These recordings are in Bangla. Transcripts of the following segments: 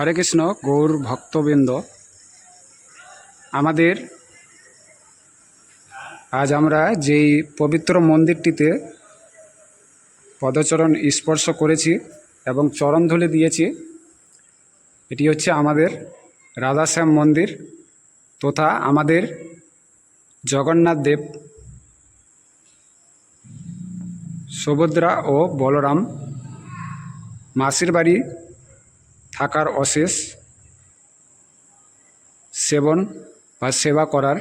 হরে কৃষ্ণ, গৌর ভক্তবৃন্দ। আমাদের আজ আমরা যেই পবিত্র মন্দিরটিতে পদচরণ স্পর্শ করেছি এবং চরণ চরণধুলি দিয়েছি, এটি হচ্ছে আমাদের রাধাশ্যাম মন্দির তথা আমাদের জগন্নাথ দেব, সুভদ্রা ও বলরাম মাসির বাড়ি থাকার অশেষ সেবন বা সেবা করার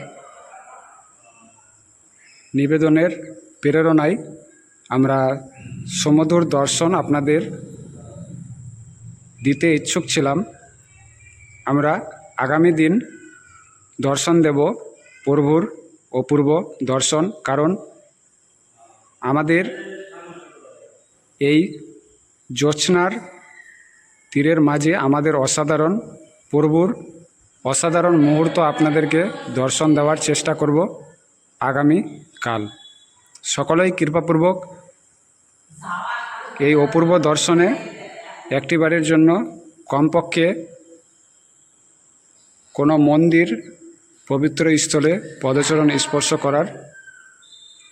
নিবেদনের প্রেরণায় আমরা সমুদ্র দর্শন আপনাদের দিতে ইচ্ছুক ছিলাম। আমরা আগামী দিন দর্শন দেব প্রভুর অপূর্ব দর্শন, কারণ আমাদের এই জ্যোৎস্নার তীরের মাঝে আমাদের অসাধারণ প্রভুর অসাধারণ মুহূর্ত আপনাদেরকে দর্শন দেওয়ার চেষ্টা করব আগামী কাল। সকলেই কৃপাপূর্বক এই অপূর্ব দর্শনে একটিবারের জন্য কমপক্ষে কোনো মন্দির পবিত্র স্থলে পদচরণ স্পর্শ করার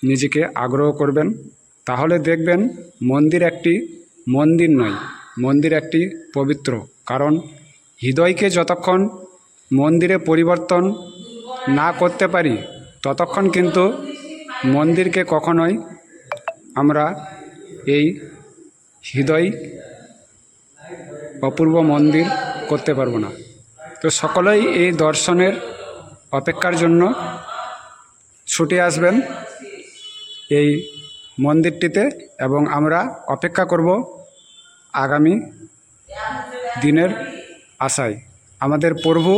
নিজেকে আগ্রহ করবেন। তাহলে দেখবেন মন্দির একটি মন্দির নয় মন্দির একটি পবিত্র, কারণ হৃদয়কে যতক্ষণ মন্দিরে পরিবর্তন না করতে পারি, ততক্ষণ কিন্তু মন্দিরকে কখনোই আমরা এই হৃদয় অপূর্ব মন্দির করতে পারব না। তো সকলেই এই দর্শনের অপেক্ষার জন্য ছুটে আসবেন এই মন্দিরটিতে এবং আমরা অপেক্ষা করব আগামী দিনের আশায়। আমাদের প্রভু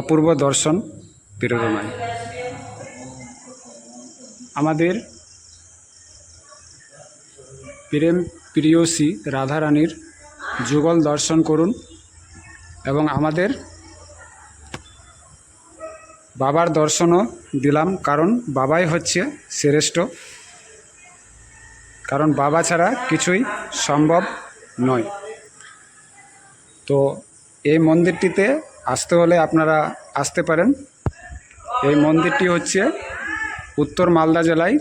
অপূর্ব দর্শন প্রেরণায় আমাদের প্রেম প্রিয়সী রাধারানীর যুগল দর্শন করুন এবং আমাদের বাবার দর্শনও দিলাম, কারণ বাবাই হচ্ছে শ্রেষ্ঠ। কারণ বাবা ছাড়া কিছুই সম্ভব নয়। তো এই মন্দিরটিতে আসতে হলে আপনারা আসতে পারেন। এই মন্দিরটি হচ্ছে উত্তর মালদা জেলায়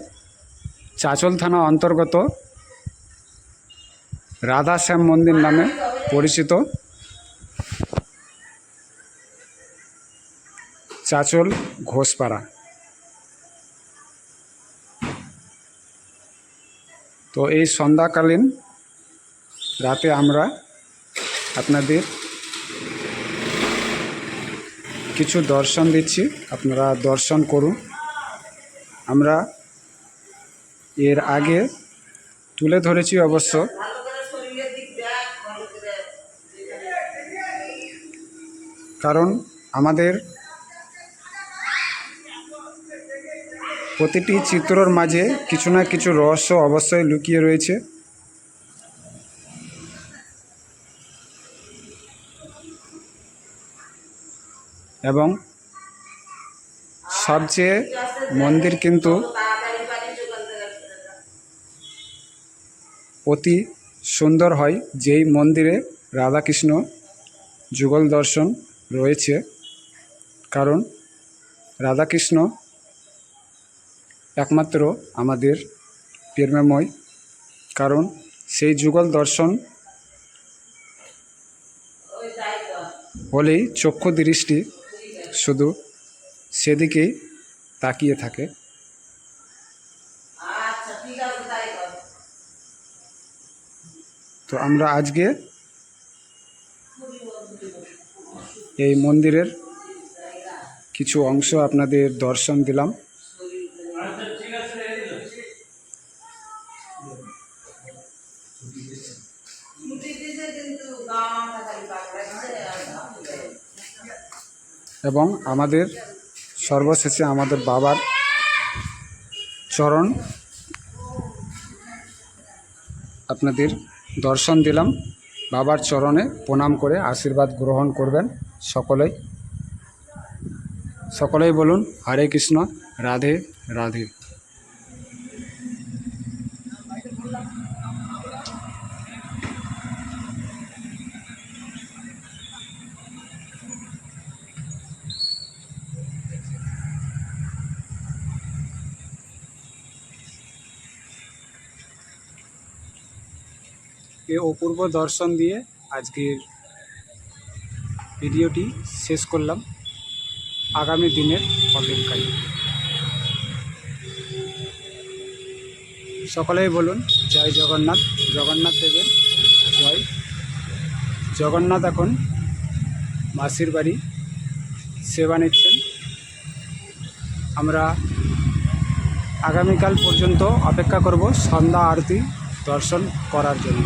চাচল থানা অন্তর্গত রাধা শ্যাম মন্দির নামে পরিচিত। চাচল ঘোষপাড়া। তো এই সন্ধ্যাকালীন রাতে আমরা আপনাদের কিছু দর্শন দিচ্ছি। আপনারা দর্শন করুন। আমরা এর আগে তুলে ধরেছি অবশ্য। কারণ আমাদের প্রতিটি চিত্রর মাঝে কিছু না কিছু রহস্য অবশ্যই লুকিয়ে রয়েছে। এবং সবচেয়ে মন্দির কিন্তু অতি সুন্দর হয়, যেই মন্দিরে রাধাকৃষ্ণ যুগল দর্শন রয়েছে। কারণ রাধাকৃষ্ণ একমাত্র আমাদের প্রেমময় কারণ সেই যুগল দর্শন হলেই চক্ষু দৃষ্টি শুধু সেদিকেই তাকিয়ে থাকে। তো আমরা আজকে এই মন্দিরের কিছু অংশ আপনাদের দর্শন দিলাম। এবং আমাদের সর্বশেষে আমাদের বাবার চরণ আপনাদের দর্শন দিলাম। বাবার চরণে প্রণাম করে আশীর্বাদ গ্রহণ করবেন সকলেই। সকলেই বলুন, হরে কৃষ্ণ, রাধে রাধে। এ অপূর্ব দর্শন দিয়ে আজকের ভিডিওটি শেষ করলাম। আগামী দিনের অপেক্ষায়। সকলেই বলুন, জয় জগন্নাথ। জগন্নাথ দেবের জয়। জগন্নাথ এখন মাসির বাড়ি সেবা নিচ্ছেন। আমরা আগামীকাল পর্যন্ত অপেক্ষা করব সন্ধ্যা আরতি দর্শন করার জন্য।